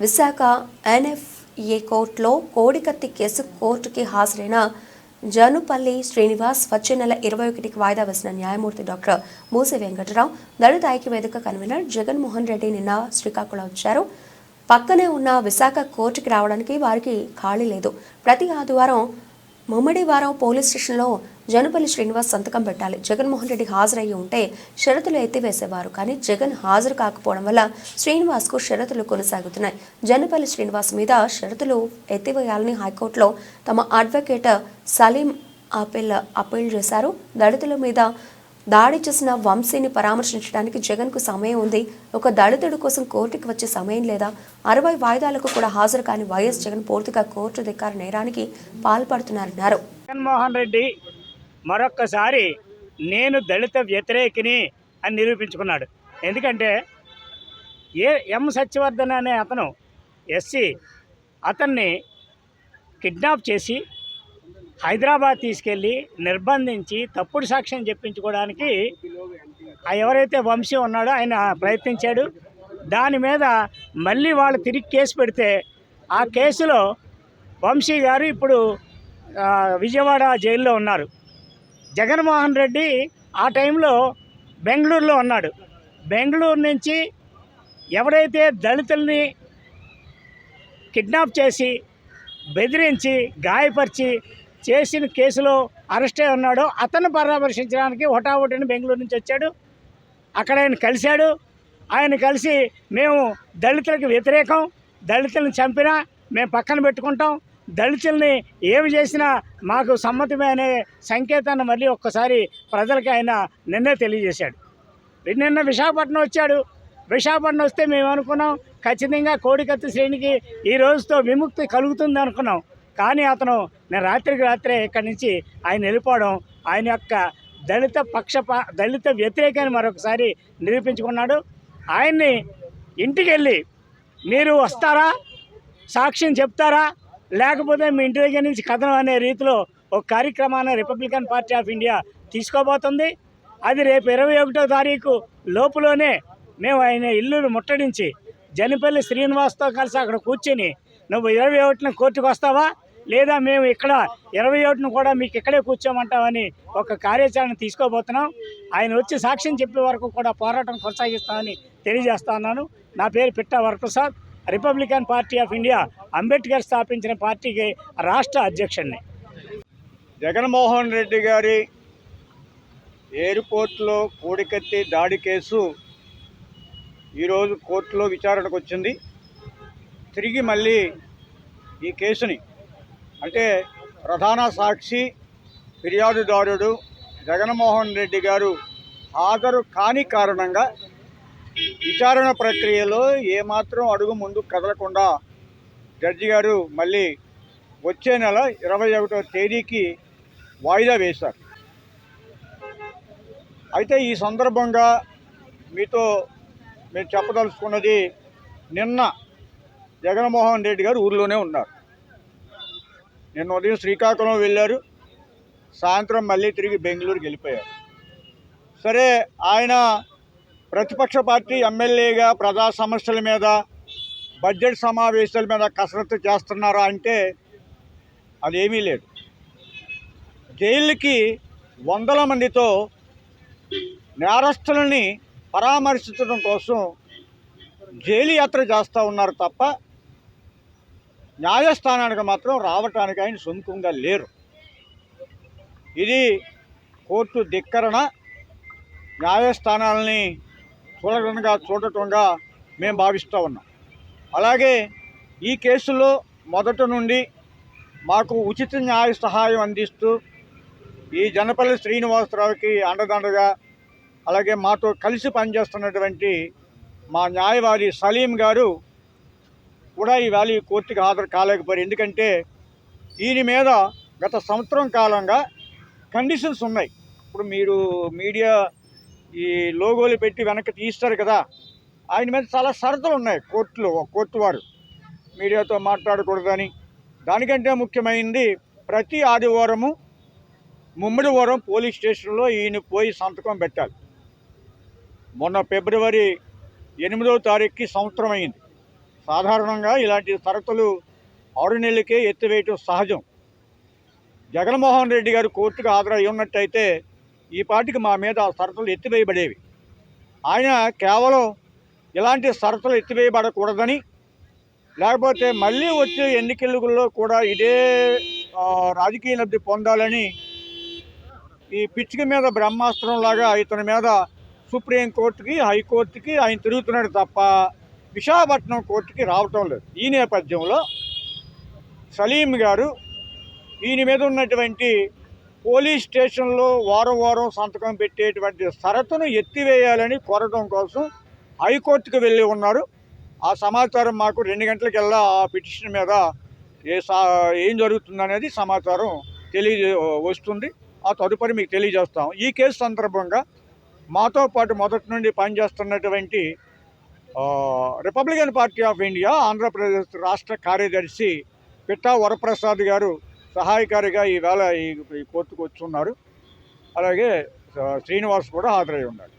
Visakha NFA కోర్టులో కోడికత్తి case కోర్టుకి హాజరైన జనుపల్లి శ్రీనివాస్ వచ్చే నెల ఇరవై ఒకటికి వాయిదా వేసిన న్యాయమూర్తి డాక్టర్ మూసి వెంకటరావు దళిత ఐక్యవేదిక కన్వీనర్ జగన్మోహన్ రెడ్డి నిన్న శ్రీకాకుళం వచ్చారు. పక్కనే ఉన్న విశాఖ కోర్టుకి రావడానికి వారికి ఖాళీ లేదు. ప్రతి ఆదివారం ముమ్మడివారం పోలీస్ స్టేషన్లో జనుపల్లి శ్రీనివాస్ సంతకం పెట్టాలి. జగన్మోహన్ రెడ్డి హాజరయ్యి ఉంటే షరతులు ఎత్తివేసేవారు. కానీ జగన్ హాజరు కాకపోవడం వల్ల శ్రీనివాస్కు షరతులు కొనసాగుతున్నాయి. జనపల్లి శ్రీనివాస్ మీద షరతులు ఎత్తివేయాలని హైకోర్టులో తమ అడ్వకేట్ సలీం అపీల్ అప్పీల్ చేశారు. దళితుల మీద దాడి చేసిన వంశీని పరామర్శించడానికి జగన్కు సమయం ఉంది. ఒక దళితుడి కోసం కోర్టుకి వచ్చే సమయం లేదా అరవై వాయిదాలకు కూడా హాజరు కాని వైఎస్ జగన్ పూర్తిగా కోర్టు ధిక్కార నేరానికి పాల్పడుతున్నారన్నారు. జగన్మోహన్ రెడ్డి మరొక్కసారి నేను దళిత వ్యతిరేకిని అని నిరూపించుకున్నాడు. ఎందుకంటే ఏ ఎం సత్యవర్ధన్ అనే అతను ఎస్సీ అతన్ని కిడ్నాప్ చేసి హైదరాబాద్ తీసుకెళ్ళి నిర్బంధించి తప్పుడు సాక్ష్యం చెప్పించుకోవడానికి ఆ ఎవరైతే వంశీ ఉన్నాడో ఆయన ప్రయత్నించాడు. దాని మీద మళ్ళీ వాళ్ళు తిరిగి కేసు పెడితే ఆ కేసులో వంశీ గారు ఇప్పుడు విజయవాడ జైల్లో ఉన్నారు. జగన్మోహన్ రెడ్డి ఆ టైంలో బెంగళూరులో ఉన్నాడు. బెంగళూరు నుంచి ఎవరైతే దళితుల్ని కిడ్నాప్ చేసి బెదిరించి గాయపరిచి చేసిన కేసులో అరెస్ట్ అయి ఉన్నాడో. అతను పరామర్శించడానికి హుటాహుటిని బెంగళూరు నుంచి వచ్చాడు. అక్కడ ఆయన కలిశాడు. ఆయన కలిసి మేము దళితులకు వ్యతిరేకం దళితులను చంపినా మేము పక్కన పెట్టుకుంటాం. దళితుల్ని ఏమి చేసినా మాకు సమ్మతమే అనే సంకేతాన్ని మళ్ళీ ఒక్కసారి ప్రజలకు ఆయన నిన్నే తెలియజేశాడు. నిన్న విశాఖపట్నం వచ్చాడు. విశాఖపట్నం వస్తే మేము అనుకున్నాం ఖచ్చితంగా కోడికత్తి శ్రేణికి ఈ రోజుతో విముక్తి కలుగుతుంది అనుకున్నాం. కానీ అతను నేను రాత్రికి రాత్రే ఇక్కడి నుంచి ఆయన వెళ్ళిపోవడం ఆయన యొక్క దళిత పక్షపా దళిత వ్యతిరేకాన్ని మరొకసారి నిరూపించుకున్నాడు. ఆయన్ని ఇంటికి వెళ్ళి మీరు వస్తారా? సాక్ష్యం చెప్తారా? లేకపోతే మీ ఇంటి దగ్గర నుంచి కథనం అనే రీతిలో ఒక కార్యక్రమాన్ని రిపబ్లికన్ పార్టీ ఆఫ్ ఇండియా తీసుకోబోతుంది. అది రేపు ఇరవై ఒకటో తారీఖు లోపులోనే మేము ఆయన ఇల్లును ముట్టడించి జనిపల్లి శ్రీనివాస్తో కలిసి అక్కడ కూర్చొని నువ్వు ఇరవై ఒకటిన కోర్టుకు వస్తావా? లేదా మేము ఇక్కడ ఇరవై ఒకటిని కూడా మీకు ఇక్కడే కూర్చోమంటామని ఒక కార్యాచరణ తీసుకోబోతున్నాం. ఆయన వచ్చి సాక్ష్యం చెప్పే వరకు కూడా పోరాటం కొనసాగిస్తామని తెలియజేస్తా ఉన్నాను నా పేరు Pitta Varaprasad Republican party of India Ambedkar స్థాపించిన పార్టీకి రాష్ట్ర అధ్యక్షుడిని జగన్మోహన్ రెడ్డి గారి ఎయిర్పోర్ట్లో కోడికత్తి దాడి కేసు ఈరోజు కోర్టులో విచారణకు వచ్చింది. తిరిగి మళ్ళీ ఈ కేసుని అంటే ప్రధాన సాక్షి ఫిర్యాదుదారుడు జగన్మోహన్ రెడ్డి గారు హాజరు కాని కారణంగా విచారణ ప్రక్రియలో ఏమాత్రం అడుగు ముందు కదలకుండా జడ్జి గారు మళ్ళీ వచ్చే నెల ఇరవై ఒకటో తేదీకి వాయిదా వేశారు. అయితే ఈ సందర్భంగా మీతో మేము చెప్పదలుచుకున్నది నిన్న జగన్మోహన్ రెడ్డి గారు ఊర్లోనే ఉన్నారు. నిన్న ఉదయం శ్రీకాకుళం వెళ్ళారు. సాయంత్రం మళ్ళీ తిరిగి బెంగళూరుకి వెళ్ళిపోయారు. సరే ఆయన ప్రతిపక్ష పార్టీ ఎమ్మెల్యేగా ప్రజా సమస్యల మీద బడ్జెట్ సమావేశాల మీద కసరత్తు చేస్తున్నారా అంటే అదేమీ లేదు. జైలుకి వందల మందితో నేరస్తులని పరామర్శించడం కోసం జైలు యాత్ర చేస్తూ ఉన్నారు తప్ప న్యాయస్థానానికి మాత్రం రావటానికి ఆయన సొంతంగా లేరు. ఇది కోర్టు ధిక్కరణ. న్యాయస్థానాలని చూడటంగా చూడటంగా మేము భావిస్తూ ఉన్నాం. అలాగే ఈ కేసులో మొదట నుండి మాకు ఉచిత న్యాయ సహాయం అందిస్తూ ఈ జనపల్లి శ్రీనివాసరావుకి అండదండగా అలాగే మాతో కలిసి పనిచేస్తున్నటువంటి మా న్యాయవాది సలీం గారు కూడా ఈవేళ ఈ కోర్టుకి హాజరు కాలేకపోయారు. ఎందుకంటే ఈయన మీద గత సంవత్సరం కాలంగా కండిషన్స్ ఉన్నాయి. ఇప్పుడు మీరు మీడియా ఈ లోగోలు పెట్టి వెనక్కి తీస్తారు కదా ఆయన మీద చాలా షరతులు ఉన్నాయి కోర్టులో కోర్టు వారు. మీడియాతో మాట్లాడకూడదని. దానికంటే ముఖ్యమైనది ప్రతి ఆదివారము ముమ్మడివారం పోలీస్ స్టేషన్లో ఈయన పోయి సంతకం పెట్టాలి. మొన్న ఫిబ్రవరి ఎనిమిదవ తారీఖుకి సంవత్సరం అయింది. సాధారణంగా ఇలాంటి షరతులు ఆరు నెలలకే ఎత్తివేయటం సహజం. జగన్మోహన్ రెడ్డి గారు కోర్టుకు హాజరై ఉన్నట్టయితే ఈ పాటికి మా మీద ఆ షరతులు ఎత్తివేయబడేవి. ఆయన కేవలం ఇలాంటి షరతులు ఎత్తివేయబడకూడదని లేకపోతే మళ్ళీ వచ్చే ఎన్నికలలో కూడా ఇదే రాజకీయ లబ్ధి పొందాలని ఈ పిచ్చిక మీద బ్రహ్మాస్త్రం లాగా ఇతని మీద సుప్రీంకోర్టుకి హైకోర్టుకి ఆయన తిరుగుతున్నాడు తప్ప విశాఖపట్నం కోర్టుకి రావటం లేదు. ఈ నేపథ్యంలో సలీం గారు దీని మీద ఉన్నటువంటి పోలీస్ స్టేషన్లో వారం వారం సంతకం పెట్టేటువంటి షరతును ఎత్తివేయాలని కోరడం కోసం హైకోర్టుకు వెళ్ళి ఉన్నారు. ఆ సమాచారం మాకు రెండు గంటలకెల్లా ఆ పిటిషన్ మీద ఏ సా ఏం జరుగుతుందనేది సమాచారం తెలియ వస్తుంది. ఆ తదుపరి మీకు తెలియజేస్తాం. ఈ కేసు సందర్భంగా మాతో పాటు మొదటి నుండి పనిచేస్తున్నటువంటి Republican party of India Andhra Pradesh రాష్ట్ర కార్యదర్శి పిట్టా వరప్రసాద్ గారు సహాయకారిగా ఈవేళ ఈ కోర్టుకు వచ్చి ఉన్నారు. అలాగే శ్రీనివాస్ కూడా హాజరై ఉన్నారు